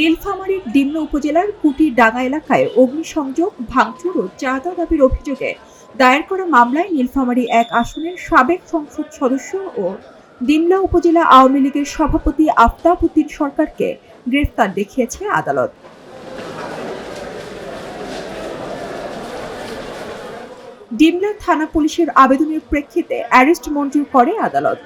নীলফামারীর ডিমলা উপজেলার কুটির ডাঙ্গা এলাকায় অগ্নিসংযোগ, ভাঙচুর ও চাঁদা দাবির অভিযোগে দায়ের করা মামলায় নীলফামারী এক আসনের সাবেক সংসদ সদস্য ও ডিমলা উপজেলা আওয়ামী লীগের সভাপতি আফতাব উদ্দিন সরকারকে গ্রেফতার দেখিয়েছে আদালত। ডিমলা থানা পুলিশের আবেদনের প্রেক্ষিতে অ্যারেস্ট মঞ্জুর করে আদালত।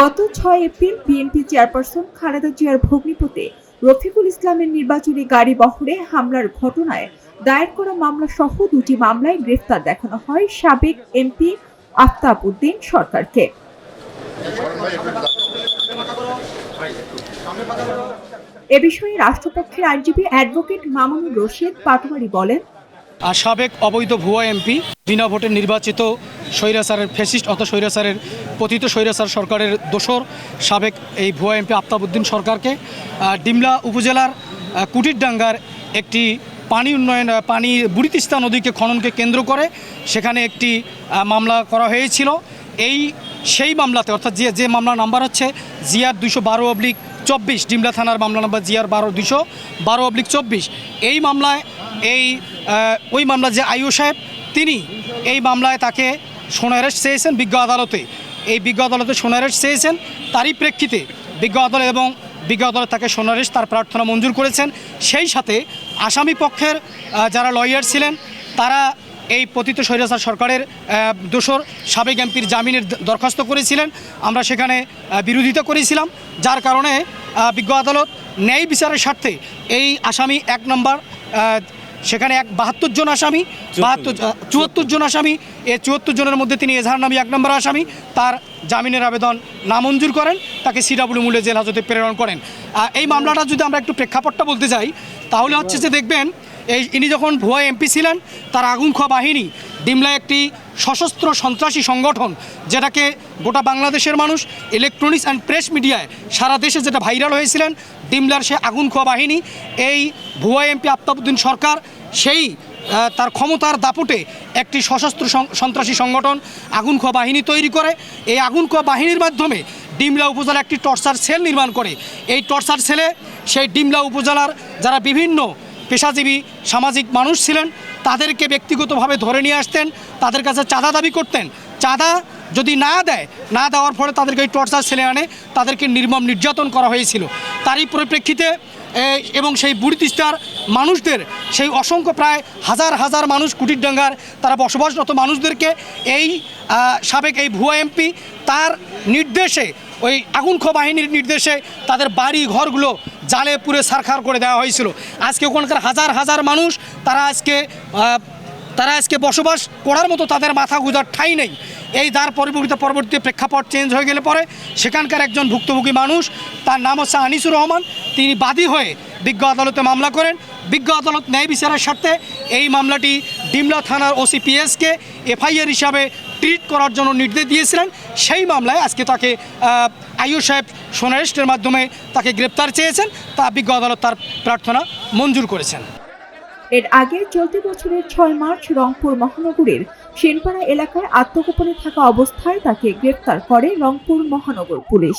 গত ছয় এপ্রিল বিএনপি চেয়ারপারসন খালেদা জিয়ার ভগ্নিপতি রফিকুল ইসলামের নির্বাচনী গাড়ি বহরে হামলার ঘটনায় দায়ের করা মামলা সহ দুটি মামলায় গ্রেফতার দেখানো হয় সাবেক এমপি আফতাব উদ্দিন সরকারকে। এ বিষয়ে রাষ্ট্রপক্ষের আইনজীবী অ্যাডভোকেট মামুনুর রশিদ পাটোয়ারি বলেন সাবেক অবৈধ ভুয়া এমপি বিনা ভোটে নির্বাচিত স্বৈরাচারের ফেসিস্ট অত স্বৈরাচারের পতিত স্বৈরাচার সরকারের দোসর সাবেক এই ভুয়া এমপি আফতাবউদ্দিন সরকারকে ডিমলা উপজেলার কুটিরডাঙ্গার একটি পানি উন্নয়ন পানি বুড়িতিস্তা নদীকে খননকে কেন্দ্র করে সেখানে একটি মামলা করা হয়েছিল। এই সেই মামলাতে অর্থাৎ যে যে মামলা নাম্বার হচ্ছে জিয়ার দুশো বারো অবলিক চব্বিশ, ডিমলা থানার মামলা নাম্বার জিয়ার বারো দুশো বারো অবলিক চব্বিশ। এই মামলায় এই ওই মামলা যে আয়ু সাহেব, তিনি এই মামলায় তাকে সোনারেস্ট চেয়েছেন বিজ্ঞ আদালতে। এই বিজ্ঞ আদালতে সোনারেস্ট চেয়েছেন, তারই প্রেক্ষিতে বিজ্ঞ আদালত এবং বিজ্ঞ আদালত তাকে সোনারেস্ট তার প্রার্থনা মঞ্জুর করেছেন। সেই সাথে আসামি পক্ষের যারা লয়ার ছিলেন, তারা এই পতিত স্বৈরাচার সরকারের দোসর সাবেক এমপির জামিনের দরখাস্ত করেছিলেন। আমরা সেখানে বিরোধিতা করেছিলাম, যার কারণে বিজ্ঞ আদালত ন্যায় বিচারের স্বার্থে এই আসামি এক নম্বর সেখানে এক বাহাত্তর জন আসামি বাহাত্তর চুয়াত্তর জন আসামি। এই চুয়াত্তর জনের মধ্যে তিনি এজাহার নামী এক নম্বর আসামি। তার জামিনের আবেদন নামঞ্জুর করেন তাকে সিডাব্লিউ মূল্যে জেল হাজতে প্রেরণ করেন। এই মামলাটা যদি আমরা একটু প্রেক্ষাপটটা বলতে যাই তাহলে হচ্ছে যে দেখবেন এই ইনি যখন ভুয়া এমপি ছিলেন তার আগুন খাওয়া বাহিনী ডিমলা একটি সশস্ত্র সন্ত্রাসী সংগঠন যেটাকে গোটা বাংলাদেশের মানুষ ইলেকট্রনিক্স অ্যান্ড প্রেস মিডিয়ায় সারা দেশে যেটা ভাইরাল হয়েছিলেন ডিমলার সে আগুন খোয়া বাহিনী। এই ভুয়া এমপি আফতাবউদ্দিন সরকার সেই তার ক্ষমতার দাপটে একটি সশস্ত্র সন্ত্রাসী সংগঠন আগুন খোয়া বাহিনী তৈরি করে। এই আগুন খোয়া বাহিনীর মাধ্যমে ডিমলা উপজেলা একটি টর্চার সেল নির্মাণ করে। এই টর্চার সেলে সেই ডিমলা উপজেলার যারা বিভিন্ন পেশাজীবী, সামাজিক মানুষ ছিলেন, তাদেরকে ব্যক্তিগতভাবে ধরে নিয়ে আসতেন, তাদের কাছে চাঁদা দাবি করতেন। চাঁদা যদি না দেয়, না দেওয়ার ফলে তাদেরকে এই টর্চার ছেলে আনে, তাদেরকে নির্মম নির্যাতন করা হয়েছিল। তারই পরিপ্রেক্ষিতে এবং সেই বুড়ি তিস্তার মানুষদের, সেই অসংখ্য প্রায় হাজার হাজার মানুষ কুটিরডাঙ্গার, তারা বসবাসরত মানুষদেরকে এই সাবেক এই ভুয়া এমপি তার নির্দেশে, ওই আগুনখো বাহিনীর নির্দেশে তাদের বাড়ি ঘরগুলো জালে পুরে সারখার করে দেওয়া হয়েছিল। আজকে ওখানকার হাজার হাজার মানুষ তারা আজকে তারা আজকে বসবাস করার মতো তাদের মাথা গুজার ঠাঁই নেই। এই দ্বার পরিবর্তিত পরবর্তী প্রেক্ষাপট চেঞ্জ হয়ে গেলে পরে সেখানকার একজন ভুক্তভোগী মানুষ, তার নাম হচ্ছে আনিসুর রহমান, তিনি বাদী হয়ে বিজ্ঞ আদালতে মামলা করেন। বিজ্ঞ আদালত ন্যায় বিচারের স্বার্থে এই মামলাটি ডিমলা থানার ওসিপিএসকে এফআইআর হিসাবে ট্রিট করার জন্য নির্দেশ দিয়েছিলেন। সেই মামলায় আজকে তাকে আয়ু সাহেব সোনারেস্টের মাধ্যমে তাকে গ্রেপ্তার চেয়েছেন। তা বিজ্ঞ আদালত তার প্রার্থনা মঞ্জুর করেছেন। এর আগে চলতি বছরের ছয় মার্চ রংপুর মহানগরীর সেনপাড়া এলাকায় আত্মগোপনে থাকা অবস্থায় তাকে গ্রেপ্তার করে রংপুর মহানগর পুলিশ।